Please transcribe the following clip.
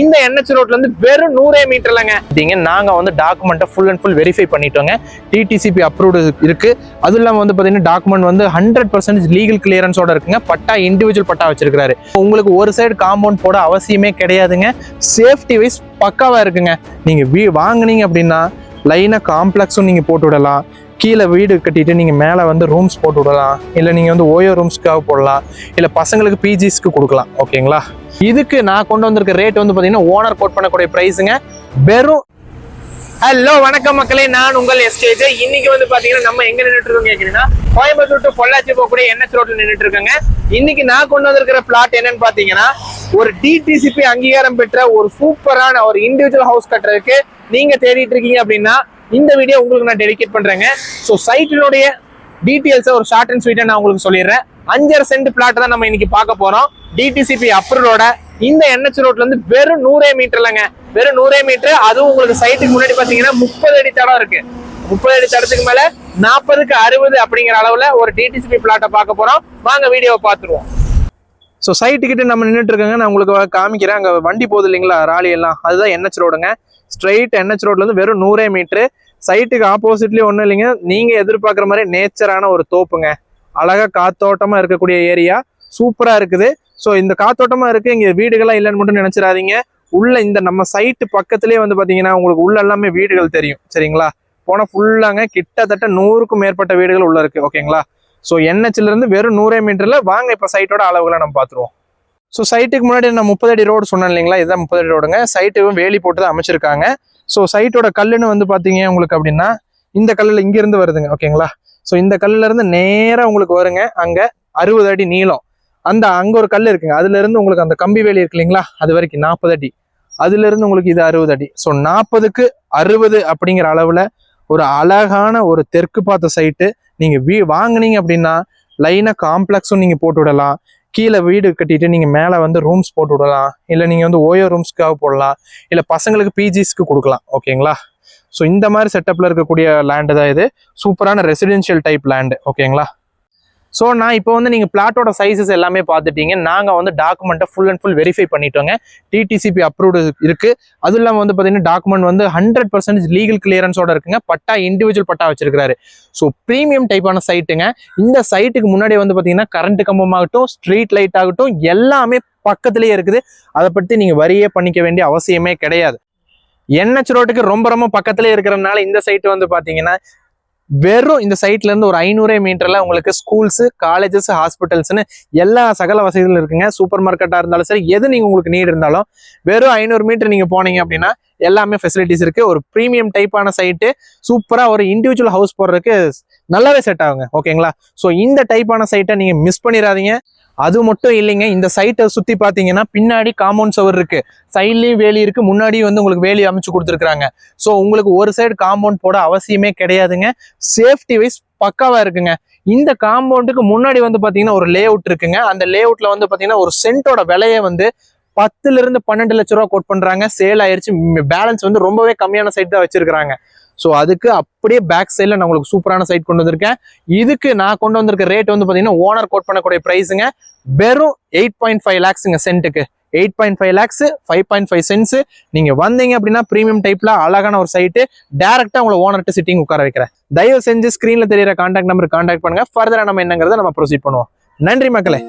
இந்த என்ஹெச் ரோட்ல இருந்து வெறும் நூறே மீட்டர்லங்க. நீங்க நாங்க வந்து டாக்குமெண்ட்டை ஃபுல் அண்ட் ஃபுல் வெரிஃபை பண்ணிட்டோங்க. டிடிசிபி அப்ரூவ்டு இருக்கு. அதுவும் இல்லாமல் வந்து பார்த்தீங்கன்னா டாக்குமெண்ட் வந்து ஹண்ட்ரட் பர்சன்டேஜ் லீகல் கிளியரன்ஸோட இருக்குங்க. பட்டா இண்டிவிஜுவல் பட்டா வச்சிருக்காரு உங்களுக்கு ஒரு சைடு காம்பவுண்ட் போட அவசியமே கிடையாதுங்க. சேஃப்டி வைஸ் பக்காவா இருக்குங்க. நீங்க வீ வாங்குனீங்க அப்படின்னா லைனா காம்ப்ளெக்ஸும் நீங்க போட்டு விடலாம். கீழே வீடு கட்டிட்டு நீங்க மேல வந்து ரூம்ஸ் போட்டு விடலாம். இல்ல நீங்க வந்து ஓயோ ரூம்ஸ்க்காக போடலாம். இல்ல பசங்களுக்கு பிஜிஸ்க்கு கொடுக்கலாம். ஓகேங்களா இதுக்கு நான் கொண்டு வந்திருக்க ரேட் வந்து பாத்தீங்கன்னா ஓனர் கோட் பண்ணக்கூடிய பிரைஸுங்க வெறும் ஹலோ வணக்கம் மக்களே. நான் உங்கள் எஸ்கேஜ் இன்னைக்கு வந்து பாத்தீங்கன்னா நம்ம எங்க நின்றுட்டு இருக்கோம் கேக்குறீங்கன்னா கோயம்புத்தூர் டு பொள்ளாச்சி போகக்கூடிய என்எச் ரோட்ல நின்றுட்டு இருக்கோங்க. இன்னைக்கு நான் கொண்டு வந்திருக்கிற பிளாட் என்னன்னு பாத்தீங்கன்னா ஒரு டிடிசிபி அங்கீகாரம் பெற்ற ஒரு சூப்பரான ஒரு இண்டிவிஜுவல் ஹவுஸ் கட்டுறதுக்கு நீங்க தேடிட்டு இருக்கீங்க அப்படின்னா இந்த வீடியோ உங்களுக்கு நான் டெடிகேட் பண்றேங்க. ஸோ சைட்டினுடைய டீட்டெயில்ஸை ஒரு ஷார்ட் அண்ட் ஸ்வீட்டை நான் உங்களுக்கு சொல்லிடுறேன். அஞ்சரை சென்ட் பிளாட் தான் நம்ம இன்னைக்கு பார்க்க போறோம். டிடிசிபி அப்ரூவோட இந்த என்ஹெச் ரோட்ல இருந்து வெறும் நூறே மீட்டர்லங்க வெறும் நூறே மீட்டர் அதுவும் உங்களுக்கு சைட்டுக்கு முன்னாடி பாத்தீங்கன்னா முப்பது அடி தடம் இருக்கு. முப்பது அடி தடத்துக்கு மேல நாற்பதுக்கு அறுபது அப்படிங்கிற அளவுல ஒரு டிடிசிபி பிளாட்டை பார்க்க போறோம். வாங்க வீடியோவை பார்த்துருவோம். ஸோ சைட்டு கிட்ட நம்ம நின்றுட்டு இருக்கோங்க நான் உங்களுக்கு காமிக்கிறேன். அங்கே வண்டி போகுது இல்லைங்களா? ராலி எல்லாம். அதுதான் என்ஹெச் ரோடுங்க ஸ்ட்ரைட் என்ஹெச் ரோட்லேருந்து வெறும் நூறே மீட்ரு சைட்டுக்கு ஆப்போசிட்லயும் ஒன்றும் இல்லைங்க. நீங்கள் எதிர்பார்க்குற மாதிரி நேச்சரான ஒரு தோப்புங்க. அழகாக காத்தோட்டமாக இருக்கக்கூடிய ஏரியா சூப்பராக இருக்குது. ஸோ இந்த காத்தோட்டமாக இருக்குது இங்கே வீடுகள்லாம் இல்லைன்னு மட்டும் நினச்சிடாதீங்க. உள்ள இந்த நம்ம சைட்டு பக்கத்துலேயே வந்து பார்த்தீங்கன்னா உங்களுக்கு உள்ள எல்லாமே வீடுகள் தெரியும். சரிங்களா? போனால் ஃபுல்லாங்க கிட்டத்தட்ட நூறுக்கும் மேற்பட்ட வீடுகள் உள்ள இருக்குது ஓகேங்களா ஸோ என்ஹெச்ல இருந்து வெறும் நூறே மீட்டரில் வாங்க இப்போ சைட்டோட அளவுகளை நம்ம பார்த்துருவோம். ஸோ சைட்டுக்கு முன்னாடி நான் முப்பது அடி ரோடு சொன்னேன் இல்லைங்களா? இதுதான் முப்பது அடி ரோடுங்க சைட்டுக்கும் வேலி போட்டு தான் அமைச்சிருக்காங்க. ஸோ சைட்டோட கல்லுன்னு வந்து பார்த்தீங்க உங்களுக்கு அப்படின்னா இந்த கல்லில் இங்கேருந்து வருதுங்க ஓகேங்களா? ஸோ இந்த கல்லிலேருந்து நேராக உங்களுக்கு வருங்க. அங்கே அறுபது அடி நீளம். அந்த அங்கே ஒரு கல் இருக்குங்க. அதுலேருந்து உங்களுக்கு அந்த கம்பி வேலி இருக்கு இல்லைங்களா? அது வரைக்கும் நாற்பது அடி. அதுலேருந்து உங்களுக்கு இது அறுபது அடி. ஸோ நாற்பதுக்கு அறுபது அப்படிங்கிற அளவில் ஒரு அழகான ஒரு தெற்கு பார்த்த சைட்டு நீங்கள் வீ வாங்குனீங்க அப்படின்னா லைனாக காம்ப்ளெக்ஸும் நீங்கள் போட்டு விடலாம். கீழே வீடு கட்டிட்டு நீங்கள் மேலே வந்து ரூம்ஸ் போட்டு விடலாம். இல்லை நீங்கள் வந்து ஓயோ ரூம்ஸ்க்காக போடலாம். இல்லை பசங்களுக்கு பிஜிஸ்க்கு கொடுக்கலாம். ஓகேங்களா ஸோ இந்த மாதிரி செட்டப்பில் இருக்கக்கூடிய லேண்டு தான் இது. சூப்பரான ரெசிடென்ஷியல் டைப் லேண்டு ஓகேங்களா ஸோ நான் இப்போ வந்து நீங்கள் பிளாட்டோட சைஸஸ் எல்லாமே பார்த்துட்டீங்க. நாங்கள் வந்து டாக்குமெண்ட்டை ஃபுல் அண்ட் ஃபுல் வெரிஃபை பண்ணிட்டோங்க. டிடிசிபி அப்ரூவ்டு இருக்குது அதுவும் இல்லாமல் வந்து பார்த்தீங்கன்னா டாக்குமெண்ட் வந்து ஹண்ட்ரட் பர்சன்டேஜ் லீகல் கிளியரன்ஸோட இருக்குங்க. பட்டா இண்டிவிஜுவல் பட்டா வச்சிருக்காரு ஸோ ப்ரீமியம் டைப்பான சைட்டுங்க இந்த சைட்டுக்கு முன்னாடி வந்து பார்த்தீங்கன்னா கரண்ட் கம்பமாகட்டும் ஸ்ட்ரீட் லைட் ஆகட்டும் எல்லாமே பக்கத்துலேயே இருக்குது. அதை பற்றி நீங்கள் வரியே பண்ணிக்க வேண்டிய அவசியமே கிடையாது. என்ஹெச் ரோட்டுக்கு ரொம்ப ரொம்ப பக்கத்துலேயே இருக்கிறதுனால இந்த சைட்டு வந்து பார்த்தீங்கன்னா வெறும் இந்த சைட்ல இருந்து ஒரு ஐநூறே மீட்டர்ல உங்களுக்கு ஸ்கூல்ஸ் காலேஜஸ் ஹாஸ்பிட்டல்ஸ்னு எல்லா சகல வசதிகளும் இருக்குங்க. சூப்பர் மார்க்கெட்டா இருந்தாலும் சரி எது நீங்க உங்களுக்கு நீட் இருந்தாலும் வெறும் ஐநூறு மீட்டர் நீங்க போனீங்க அப்படின்னா எல்லாமே ஃபெசிலிட்டிஸ் இருக்கு. ஒரு ப்ரீமியம் டைப்பான சைட்டு சூப்பரா ஒரு இண்டிவிஜுவல் ஹவுஸ் போடுறதுக்கு நல்லாவே செட் ஆகுங்க ஓகேங்களா ஸோ இந்த டைப்பான சைட்டை நீங்க மிஸ் பண்ணிடாதீங்க அது மட்டும் இல்லைங்க இந்த சைட்டை சுற்றி பார்த்தீங்கன்னா பின்னாடி காம்பவுண்ட் சவர் இருக்கு. சைட்லேயும் வேலி இருக்கு முன்னாடியும் வந்து உங்களுக்கு வேலி அமைச்சு கொடுத்துருக்குறாங்க. ஸோ உங்களுக்கு ஒரு சைடு காம்பவுண்ட் போட அவசியமே கிடையாதுங்க. சேஃப்டி வைஸ் பக்காவா இருக்குங்க. இந்த காம்பவுண்டுக்கு முன்னாடி வந்து பாத்தீங்கன்னா ஒரு லே அவுட் இருக்குங்க. அந்த லே வந்து பாத்தீங்கன்னா ஒரு சென்ட்டோட விலையை வந்து பத்துல இருந்து பன்னெண்டு லட்ச ரூபா கோட் பண்றாங்க. சேல் ஆயிருச்சு பேலன்ஸ் வந்து ரொம்பவே கம்மியான சைட் தான் வச்சிருக்காங்க ஸோ அதுக்கு அப்படியே பேக் சைடில் நான் உங்களுக்கு சூப்பரான சைட் கொண்டு வந்திருக்கேன். இதுக்கு நான் கொண்டு வந்திருக்க ரேட் வந்து பார்த்தீங்கன்னா ஓனர் கோட் பண்ணக்கூடிய ப்ரைஸுங்க வெறும் எயிட் பாயிண்ட் ஃபைவ் லேக்ஸுங்க சென்ட்டுக்கு eight point five lakhs five point five cents நீங்கள் வந்தீங்க அப்படின்னா ப்ரீமியம் டைப்ல அழகான ஒரு சைட்டு டேரெக்டாக உங்களை ஓனர்கிட்ட சிட்டிங் உட்கார வைக்கிறேன். தயவு செஞ்சு ஸ்க்ரீனில் தெரியிற காண்டாக்ட் நம்பர் காண்டாக்ட் பண்ணுங்கள் ஃபர்தராக நம்ம என்னங்கிறத நம்ம ப்ரொசீட் பண்ணுவோம். நன்றி மக்களே.